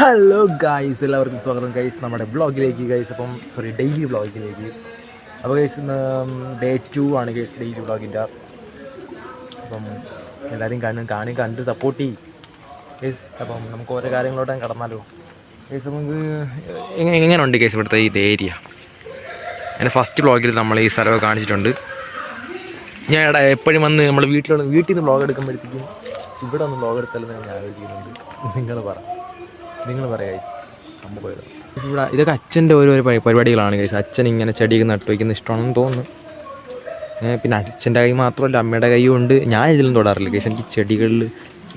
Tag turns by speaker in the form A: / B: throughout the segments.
A: Hello guys എല്ലാവർക്കും സ്വാഗതം. Guys നമ്മുടെ ബ്ലോഗിലേക്ക് ഗൈസ് അപ്പം സോറി ഡെയിലി ബ്ലോഗിലേക്ക് അപ്പോൾ ഗൈസ് ഇന്ന് ഡേ ടു ആണ് ഗൈസ് ഡെയിലി ബ്ലോഗിന്റെ അപ്പം എല്ലാവരും കാണും കാണി കണ്ട് സപ്പോർട്ട് ചെയ്യും. ഗൈസ് അപ്പം നമുക്ക് ഓരോ കാര്യങ്ങളോട്ട് കടന്നാലോ. ഗൈസ് നമുക്ക് എങ്ങനെ എങ്ങനെയുണ്ട് ഗൈസ് ഇവിടുത്തെ ഈ ഏരിയ എന്റെ ഫസ്റ്റ് ബ്ലോഗിൽ നമ്മൾ ഈ സ്ഥലമൊക്കെ കാണിച്ചിട്ടുണ്ട്. ഞാൻ ഇവിടെ എപ്പോഴും വന്ന് നമ്മൾ വീട്ടിലുള്ള വീട്ടിൽ നിന്ന് ബ്ലോഗ് എടുക്കുമ്പോഴത്തേക്കും ഇവിടെ ഒന്ന് ബ്ലോഗ് എടുത്താലെന്ന് ഞാൻ ആലോചിക്കുന്നുണ്ട്. നിങ്ങൾ പറ. നിങ്ങൾ പറയാം ഇവിടെ ഇതൊക്കെ അച്ഛന്റെ ഓരോ പരി- പരിപാടികളാണ് ഗൈസ് അച്ഛൻ ഇങ്ങനെ ചെടിയൊക്കെ നട്ടു വയ്ക്കുന്ന ഇഷ്ടമാണെന്ന് തോന്നുന്നു. പിന്നെ അച്ഛന്റെ കൈ മാത്രമല്ല അമ്മയുടെ കൈയും ഉണ്ട്. ഞാൻ ഇതിലും തൊടാറില്ല ഗൈസ് എനിക്ക് ചെടികളിൽ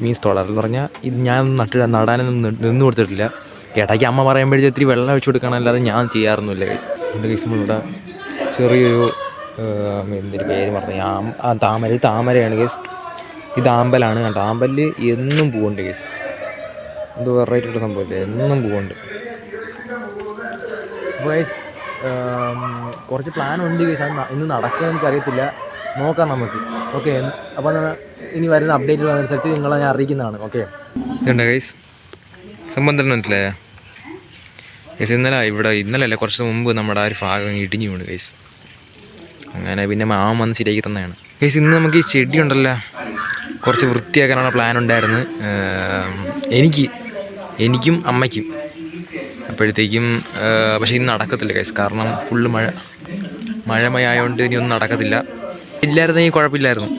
A: മീൻസ് തൊടാറില്ല. പറഞ്ഞാൽ ഇത് ഞാൻ നട്ട് നടാനൊന്നും നിന്ന് കൊടുത്തിട്ടില്ല. ഇടയ്ക്ക് അമ്മ പറയുമ്പോഴത്തേക്ക് ഇത്തിരി വെള്ളം ഒഴിച്ചു കൊടുക്കണമല്ലാതെ ഞാൻ ചെയ്യാറൊന്നുമില്ല ഗൈസ് എന്റെ ഗൈസ് നമ്മളിവിടെ ചെറിയൊരു എന്തൊരു പേര് പറഞ്ഞു ആ താമര. താമരയാണ് ഗൈസ് ഇത് ആമ്പലാണ് കണ്ടോ? ആമ്പലിൽ എന്നും പൂവുണ്ട് ഗൈസ് ഇത് വെറൈറ്റി ഉള്ള സംഭവമില്ല? എന്നും പോകുന്നുണ്ട് ഗൈസ് കുറച്ച് പ്ലാൻ ഉണ്ട് ഗൈസ് അത് ഇന്ന് നടക്കുമെന്ന് എനിക്കറിയത്തില്ല. നോക്കാം നമുക്ക്. ഓക്കെ അപ്പോൾ ഇനി വരുന്ന അപ്ഡേറ്റുകൾ അനുസരിച്ച് നിങ്ങളെ ഞാൻ അറിയിക്കുന്നതാണ്. ഓക്കെ ഇതുണ്ട് ഗൈസ് സംഭവം തന്നെ മനസ്സിലായ? ഗൈസ് ഇന്നലെ ഇവിടെ ഇന്നലെ അല്ല കുറച്ച് മുമ്പ് നമ്മുടെ ആ ഒരു ഭാഗം ഇടിഞ്ഞു വീണ് ഗൈസ് അങ്ങനെ പിന്നെ മാമൻ വന്ന് ശരിയാക്കി തന്നെയാണ് ഗൈസ് ഇന്ന് നമുക്ക് ഈ ചെടി ഉണ്ടല്ലോ. കുറച്ച് വൃത്തിയാക്കാനുള്ള പ്ലാൻ ഉണ്ടായിരുന്നു. എനിക്ക് എനിക്കും അമ്മയ്ക്കും അപ്പോഴത്തേക്കും പക്ഷേ ഇന്ന് നടക്കത്തില്ല കൈസ് കാരണം ഫുള്ള് മഴ. മഴമയായതുകൊണ്ട് ഇനി ഒന്നും നടക്കത്തില്ല. ഇല്ലായിരുന്നെങ്കിൽ കുഴപ്പമില്ലായിരുന്നു.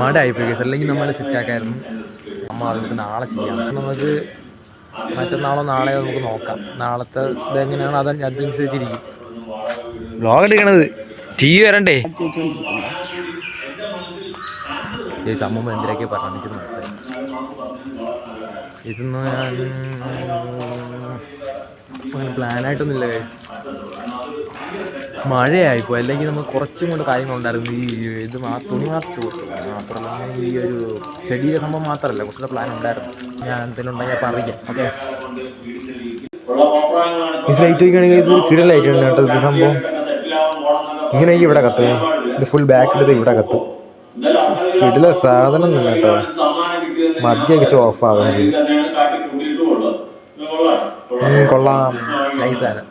A: മഴ ആയിപ്പോയി കേസ് അല്ലെങ്കിൽ നമ്മൾ സെറ്റാക്കായിരുന്നു അമ്മ അതിനകത്ത് നാളെ ചെയ്യാം. നമുക്ക് മറ്റന്നാളോ നാളെയോ നമുക്ക് നോക്കാം. നാളത്തെ ഇതെങ്ങനെയാണ്? അത് അതനുസരിച്ചിരിക്കും. വ്ലോഗ് എടുക്കണത്. ടി വി വരണ്ടേ? ഈ അമ്മ എന്തിനൊക്കെ പറഞ്ഞു മനസ്സിലായി ഇതൊന്നും ഞാൻ അങ്ങനെ പ്ലാനായിട്ടൊന്നുമില്ല guys. മഴയായിപ്പോ അല്ലെങ്കിൽ നമ്മൾ കുറച്ചും കൊണ്ട് കാര്യങ്ങളുണ്ടായിരുന്നു. ഈ ഇത് ആ തുണി മാത്രം മാത്രമല്ല ഈ ഒരു ചെടിയുടെ സംഭവം മാത്രമല്ല കുറച്ചുകൂടെ പ്ലാൻ ഉണ്ടായിരുന്നു. ഞാൻ എന്തെങ്കിലും അപ്പോൾ അറിയിക്കാം ഓക്കെ ഈ സ്ലൈറ്റ് വയ്ക്കുകയാണെങ്കിൽ ഇത് കിടലായിട്ടാണ് കേട്ടോ ഇത് സംഭവം. ഇങ്ങനെ ഇവിടെ കത്തുവേ ഇത് ഫുൾ ബാക്ക് എടുത്ത് ഇവിടെ കത്തും. കിടില സാധനം തന്നെ കേട്ടോ. മദ്യമൊക്കെ വെച്ച് ഓഫ് ആവുകയും ചെയ്യും. കൊള്ളാം. നൈസാണ്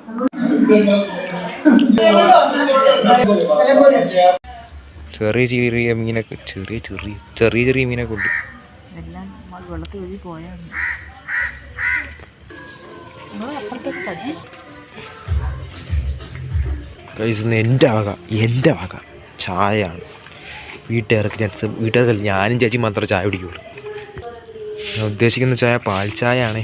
A: ചെറിയ ചെറിയ മീനൊക്കെ ചെറിയ ചെറിയ ചെറിയ ചെറിയ മീനൊക്കെ ഉണ്ട്
B: വെള്ളത്തിൽ ഒഴുകി പോയാണ്.
A: എന്റെ വക എന്റെ വക ചായയാണ്. വീട്ടുകാർക്ക് ഞാൻ വീട്ടുകാർക്ക് വീട്ടുകാർക്കല്ല ഞാനും ചേച്ചി മാത്രമേ ചായ കുടിക്കുള്ളൂ ഞാൻ ഉദ്ദേശിക്കുന്ന ചായ പാൽ ചായ ആണേ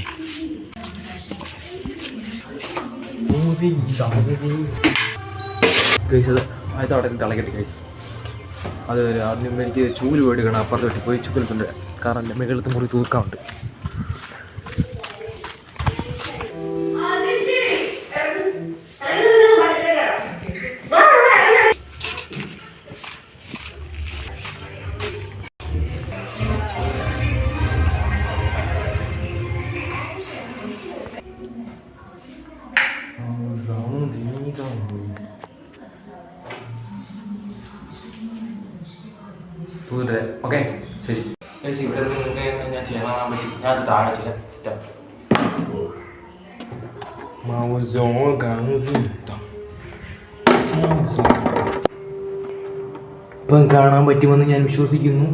A: അത് അവിടെ അത് ആദ്യം എനിക്ക് ചൂൽ പോയിട്ട് കാണാം അപ്പുറത്ത് പോയി ചൂലിട്ടുണ്ട് കാരണം എന്റെ മുകളിലത്തെ മുറി തൂക്കാറുണ്ട് ഞാൻ താഴെ ചില. ഇപ്പം കാണാൻ പറ്റുമെന്ന് ഞാൻ വിശ്വസിക്കുന്നു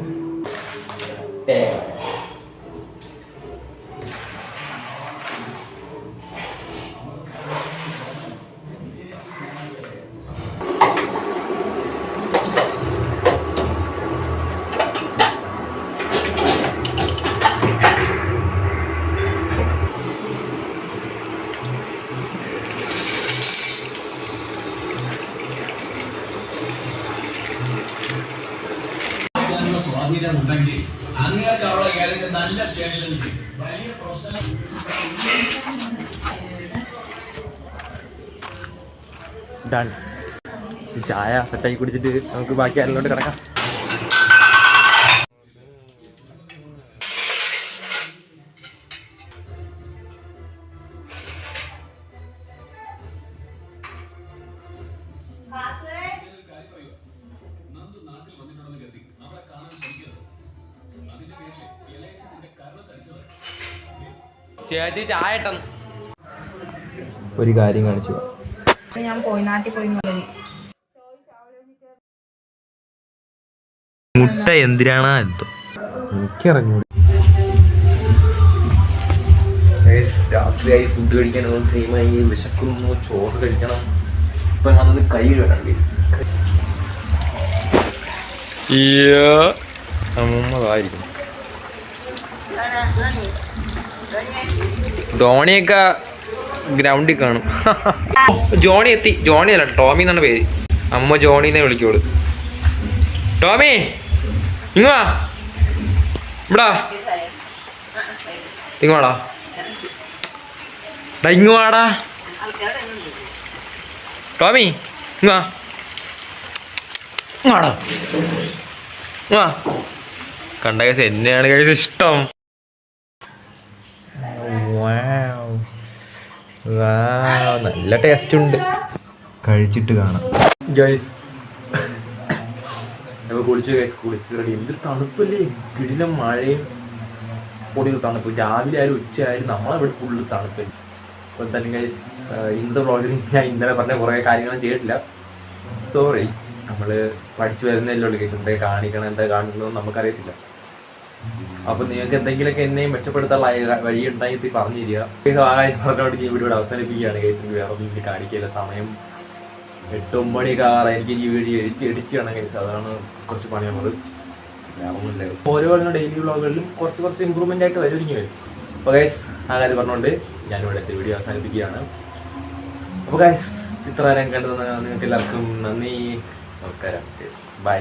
C: സ്വാധീനം ഉണ്ടെങ്കിൽ അങ്ങനെയൊക്കെ അവിടെ ഏതെങ്കിലും നല്ല സ്റ്റേഷനിൽ വലിയ പ്രശ്നം.
A: ചായ സെറ്റാക്കി കുടിച്ചിട്ട് നമുക്ക് ബാക്കി ആരിലോട്ട് കിടക്കാം.
D: ചേച്ചി ചായട്ടൻ
A: ഒരു കാര്യം കാണിച്ചു
B: ഞാൻ പോയി നാട്ടിൽ പോയി
D: മുട്ട എന്തിനാണ് എന്തോ
A: എനിക്കറിഞ്ഞു രാത്രിയായി ഫുഡ് കഴിക്കാൻ ടൈമായി വിശക്കുന്നു ചോറ് കഴിക്കണം. ഇപ്പൊ ഞാനത് കൈ കഴുകണം ഗൈസ് അമ്മതായിരിക്കും
D: ധോണിയൊക്കെ ഗ്രൗണ്ടിൽ കാണും. ജോണി എത്തി. ജോണി അല്ല ടോമി എന്നാണ് പേര്. അമ്മ ജോണി എന്നേ വിളിക്കോളൂ ടോമി ഇങ്ങുവാ ഇവിടാ. ഇങ്ങോടാ ഡാ ഇങ്ങുവാടാ ടോമി ഇങ്ങാ ഇങ്ങോടാ ഇങ്ങാ കണ്ട കേസ് എന്നെയാണ് കേസ് ഇഷ്ടം.
A: നല്ല ടേസ്റ്റ് ഉണ്ട്. കഴിച്ചിട്ട് കാണാം. ഗൈസ് നമ്മൾ കുളിച്ചു ഗൈസ് കുളിച്ച് റെഡി എന്തൊരു തണുപ്പല്ലേ? കിടിലം മഴയും. കൂടി തണുപ്പ്. രാവിലെ ആയാലും ഉച്ചയായാലും നമ്മളവിടെ ഫുള്ള് തണുപ്പല്ലേ അപ്പം തന്നെ ഗൈസ് ഇന്നത്തെ വ്ളോഗിൽ ഞാൻ ഇന്നലെ പറഞ്ഞ കുറേ കാര്യങ്ങളും ചെയ്തിട്ടില്ല. സോറി നമ്മൾ പഠിച്ചു വരുന്നതല്ലേ ഉള്ളൂ ഗൈസ് എന്താ കാണിക്കണം എന്താ കാണിക്കണമെന്ന് നമുക്കറിയത്തില്ല. അപ്പൊ നിങ്ങൾക്ക് എന്തെങ്കിലുമൊക്കെ എന്നെയും മെച്ചപ്പെടുത്താനുള്ള വഴി ഉണ്ടായി പറഞ്ഞു തരിക പറഞ്ഞോണ്ട് ഈ വീഡിയോ അവസാനിപ്പിക്കുകയാണ്. കേസ് വേറെ ഒന്നും കാണിക്കില്ല സമയം എട്ട് ഒമ്പണി ആകാറ് എനിക്ക് ഈ വീഡിയോ എഡിറ്റ് എഡിറ്റ് ചെയ്യണം കേസ് അതാണ് കുറച്ച് പണി guys. ഓരോ ഡെയിലി വ്ളോഗുകളിലും കുറച്ച് കുറച്ച് ഇമ്പ്രൂവ്മെന്റ് ആയിട്ട് വരുമായിരിക്കും കേസ് അപ്പോൾ ഗൈസ് ആ കാര്യം പറഞ്ഞുകൊണ്ട് ഞാനിവിടെ വീഡിയോ അവസാനിപ്പിക്കുകയാണ്. അപ്പോൾ ഗൈസ് ഇത്ര നേരം കണ്ടത് നിങ്ങൾക്ക് എല്ലാവർക്കും നന്ദി. നമസ്കാരം ബൈ